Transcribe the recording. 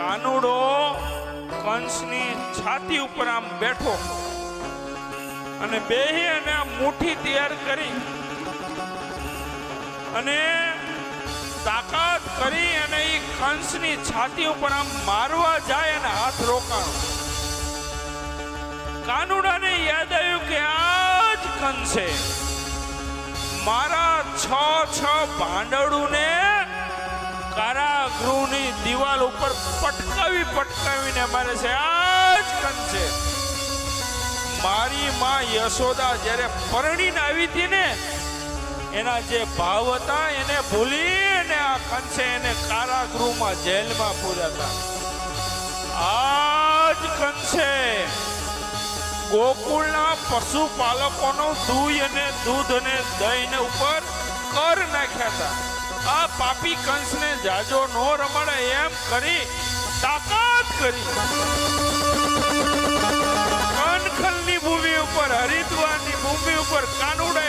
કાનુડો કંસની છાતી ઉપર આમ બેઠો અને બે અને મુઠ્ઠી તૈયાર કરી અને તાકાત કરી અને એ કંસની છાતી ઉપર આમ મારવા જાય અને હાથ રોકાણો. કાનુડાને યાદ આવ્યું કે આ જ કંસે મારા છ છ ભાંડળુને દિવાલ ઉપર પટકાવી, પટકાવીને મારે છે, આ જ છે. મારી માં યશોદા જ્યારે પરણીને આવી હતી ને, એના જે ભાવ હતા એને ભૂલી ને આ કંસે એને કારાગૃહમાં જેલમાં પૂર્યા હતા આજ કંસે ગોકુળના પશુપાલકોનો દૂધ અને દૂધ અને દહીં ઉપર કર નાખ્યા હતા. આ પાપી કંસને જાજો નો રમણ એમ કરી તાકાત કરી. કનખલની ભૂમિ ઉપર, હરિદ્વારની ભૂમિ ઉપર કાનુડાએ